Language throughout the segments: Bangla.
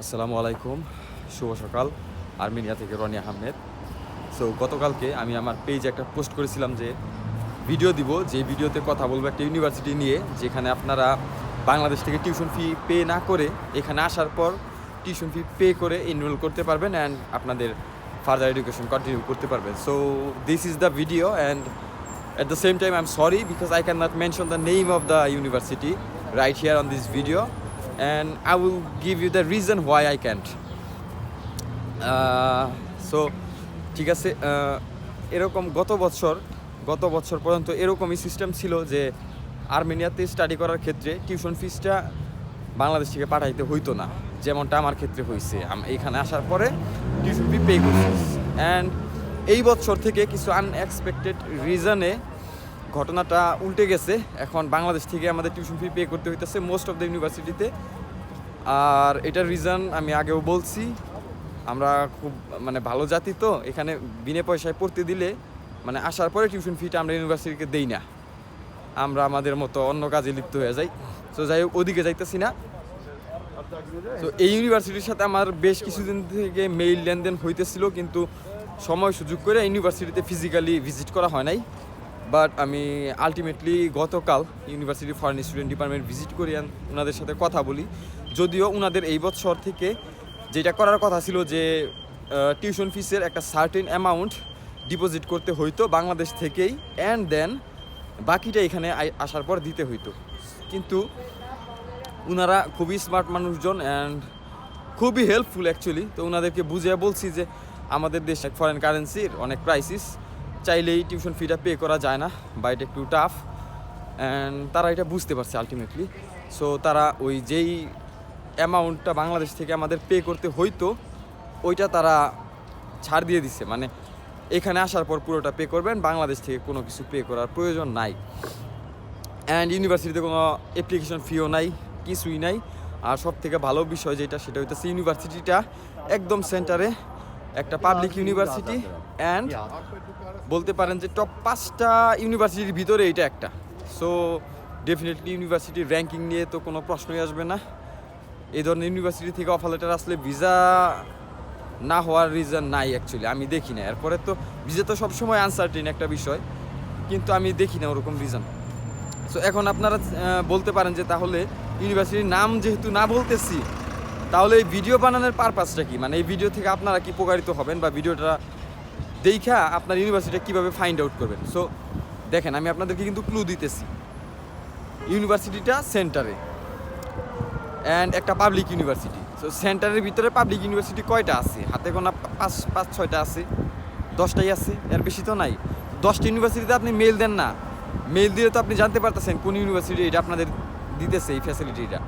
আসসালামু আলাইকুম শুভ সকাল আর্মেনিয়া থেকে রনি আহমেদ। সো গতকালকে আমি আমার পেজে একটা পোস্ট করেছিলাম যে ভিডিও দিব যে ভিডিওতে কথা বলব একটা ইউনিভার্সিটি নিয়ে যেখানে আপনারা বাংলাদেশ থেকে টিউশন ফি পে না করে এখানে আসার পর টিউশন ফি পে করে এনরোল করতে পারবেন অ্যান্ড আপনাদের ফার্দার এডুকেশন কন্টিনিউ করতে পারবেন। So this is the video and At the same time, sorry because I I cannot mention the name of the university right here on this video, and I will give you the reason why I can't. Uh, so ঠিক আছে uh, এরকম গত বছর গত বছর পর্যন্ত এরকমই সিস্টেম ছিল যে আর্মেনিয়াতে স্টাডি করার ক্ষেত্রে টিউশন ফিসটা বাংলাদেশ থেকে পাঠাইতে হইতো না যেমনটা আমার ক্ষেত্রে হয়েছে আমি এখানে আসার পরে টিউশন ফি পে করছি অ্যান্ড এই বছর থেকে কিছু আনএক্সপেক্টেড রিজনে ঘটনাটা উল্টে গেছে। এখন বাংলাদেশ থেকে আমাদের টিউশন ফি পে করতে হইতেছে মোস্ট অফ দ্য ইউনিভার্সিটিতে আর এটার রিজন আমি আগেও বলছি, আমরা খুব মানে ভালো জাতি তো, এখানে বিনা পয়সায় পড়তে দিলে মানে আসার পরে টিউশন ফিটা আমরা ইউনিভার্সিটিকে দেই না। আমরা আমাদের মতো অন্য কাজে লিপ্ত হয়ে যাই। তো যাই হোক, ওদিকে যাইতেছি না। তো এই ইউনিভার্সিটির সাথে আমার বেশ কিছুদিন থেকে মেইল লেনদেন হইতেছিল, কিন্তু সময় সুযোগ করে ইউনিভার্সিটিতে ফিজিক্যালি ভিজিট করা হয় নাই। বাট আমি আলটিমেটলি গতকাল university foreign student department visit করি ওনাদের সাথে কথা বলি। যদিও ওনাদের এই বছর থেকে যেটা করার কথা ছিল যে টিউশন ফিসের একটা সার্টেন অ্যামাউন্ট ডিপোজিট করতে হইতো বাংলাদেশ থেকেই অ্যান্ড দেন বাকিটা এখানে আসার পর দিতে হইতো। কিন্তু ওনারা খুবই স্মার্ট মানুষজন অ্যান্ড খুবই হেল্পফুল অ্যাকচুয়ালি তো ওনাদেরকে বুঝিয়ে বলছি যে, আমাদের দেশে ফরেন কারেন্সির অনেক ক্রাইসিস চাইলেই টিউশন ফিটা পে করা যায় না, বা এটা একটু টাফ অ্যান্ড তারা এটা বুঝতে পারছে আলটিমেটলি সো তারা ওই যেই অ্যামাউন্টটা বাংলাদেশ থেকে আমাদের পে করতে হইতো, ওইটা তারা ছাড় দিয়ে দিচ্ছে মানে এখানে আসার পর পুরোটা পে করবেন, বাংলাদেশ থেকে কোনো কিছু পে করার প্রয়োজন নাই। অ্যান্ড ইউনিভার্সিটিতে কোনো অ্যাপ্লিকেশন ফিও নাই, কিছুই নাই। আর সব থেকে ভালো বিষয় যেটা, সেটা হইতেছে ইউনিভার্সিটিটা একদম সেন্টারে একটা পাবলিক ইউনিভার্সিটি অ্যান্ড বলতে পারেন যে টপ পাঁচটা ইউনিভার্সিটির ভিতরে এটা একটা। সো ডেফিনেটলি ইউনিভার্সিটির র্যাঙ্কিং নিয়ে তো কোনো প্রশ্নই আসবে না। এই ধরনের ইউনিভার্সিটি থেকে অফার লেটার আসলে ভিসা না হওয়ার রিজন নাই অ্যাকচুয়ালি আমি দেখি না। এরপরে তো ভিসা তো সবসময় আনসার্টিন একটা বিষয়, কিন্তু আমি দেখি না ওরকম রিজন সো এখন আপনারা বলতে পারেন যে তাহলে ইউনিভার্সিটির নাম যেহেতু না বলতেছি তাহলে এই ভিডিও বানানোর পারপাসটা কি? মানে এই ভিডিও থেকে আপনারা কি উপকারিত হবেন বা ভিডিওটা দেখা আপনার ইউনিভার্সিটি কীভাবে ফাইন্ড আউট করবেন? সো দেখেন, আমি আপনাদেরকে কিন্তু ক্লু দিতেছি। ইউনিভার্সিটিটা সেন্টারে অ্যান্ড একটা পাবলিক ইউনিভার্সিটি সো সেন্টারের ভিতরে পাবলিক ইউনিভার্সিটি কয়টা আছে? হাতে গোনা পাঁচ পাঁচ, ছয়টা আছে। দশটাই আছে, এর বেশি তো নাই। দশটা ইউনিভার্সিটিতে আপনি মেল দেন না। মেল দিয়ে তো আপনি জানতে পারতেছেন কোন ইউনিভার্সিটি এটা আপনাদের দিতেছে এই ফ্যাসিলিটিটা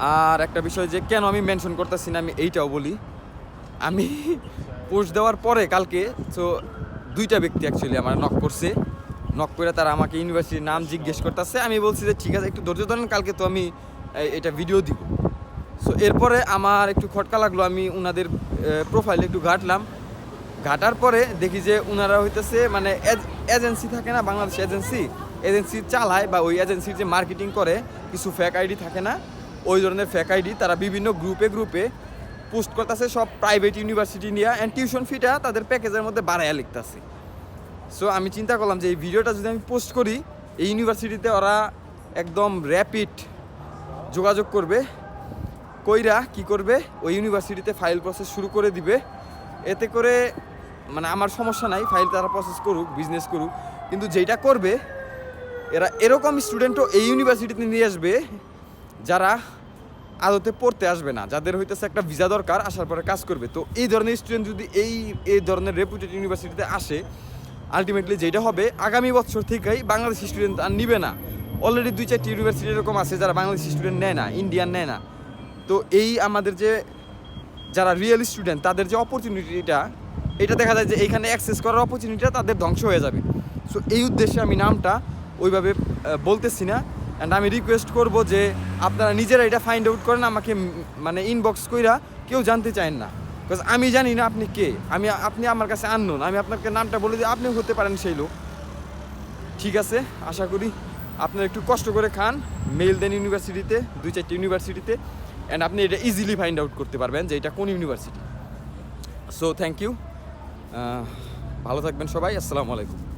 আর একটা বিষয় যে কেন আমি মেনশন করতেছি না, আমি এইটাও বলি। আমি পোস্ট দেওয়ার পরে কালকে তো দুইটা ব্যক্তি অ্যাকচুয়ালি আমার নক করছে। নক করে তারা আমাকে ইউনিভার্সিটির নাম জিজ্ঞেস করতেছে। আমি বলছি যে, ঠিক আছে, একটু ধৈর্য ধরেন, কালকে তো আমি এটা ভিডিও দিব। সো এরপরে আমার একটু খটকা লাগল, আমি ওনাদের প্রোফাইলে একটু ঘাটলাম। ঘাটার পরে দেখি যে ওনারা হইতেছে মানে এজেন্সি থাকে না, বাংলাদেশ এজেন্সি? এজেন্সি চালায় বা ওই এজেন্সির যে মার্কেটিং করে, কিছু ফেক আইডি থাকে না। ওই ধরনের ফেক আইডি তারা বিভিন্ন গ্রুপে গ্রুপে পোস্ট করতেছে, সব প্রাইভেট ইউনিভার্সিটি নিয়ে অ্যান্ড টিউশন ফিটা তাদের প্যাকেজের মধ্যে বাড়াইয়া লিখতেছে। সো আমি চিন্তা করলাম যে এই ভিডিওটা যদি আমি পোস্ট করি, এই ইউনিভার্সিটিতে ওরা একদম র্যাপিড যোগাযোগ করবে, কইরা কি করবে, ওই ইউনিভার্সিটিতে ফাইল প্রসেস শুরু করে দিবে। এতে করে মানে আমার সমস্যা নাই ফাইল তারা প্রসেস করুক বিজনেস করুক। কিন্তু যেটা করবে, এরা এরকম স্টুডেন্টও এই ইউনিভার্সিটিতে নিয়ে আসবে যারা আদতে পড়তে আসবে না, যাদের হইতেছে একটা ভিসা দরকার, আসার পরে কাজ করবে। তো এই ধরনের স্টুডেন্ট যদি এই এই ধরনের রেপুটেড ইউনিভার্সিটিতে আসে আলটিমেটলি যেটা হবে, আগামী বছর থেকেই বাংলাদেশি স্টুডেন্ট আর নিবে না। অলরেডি দুই চারটি ইউনিভার্সিটি এরকম আছে যারা বাংলাদেশি স্টুডেন্ট নেয় না ইন্ডিয়ান নেয় না। তো এই আমাদের যে, যারা রিয়েল স্টুডেন্ট তাদের যে অপরচুনিটিটা এটা দেখা যায় যে এইখানে অ্যাক্সেস করার অপরচুনিটিটা তাদের ধ্বংস হয়ে যাবে। সো এই উদ্দেশ্যে আমি নামটা ওইভাবে বলতেছি না। অ্যান্ড আমি রিকোয়েস্ট করব যে আপনারা নিজেরা এটা ফাইন্ড আউট করেন, আমাকে মানে ইনবক্স কইরা কেউ জানতে চান না। বিকজ আমি জানি না আপনি কে। আমি, আপনি আমার কাছে আননোন আমি আপনাকে নামটা বলে দিই, আপনিও হতে পারেন সেই লোক। ঠিক আছে, আশা করি আপনারা একটু কষ্ট করে খান। মেল দেন ইউনিভার্সিটিতে দুই চারটি ইউনিভার্সিটিতে অ্যান্ড আপনি এটা ইজিলি ফাইন্ড আউট করতে পারবেন যে এটা কোন ইউনিভার্সিটি সো থ্যাংক ইউ ভালো থাকবেন সবাই, আসসালামু আলাইকুম।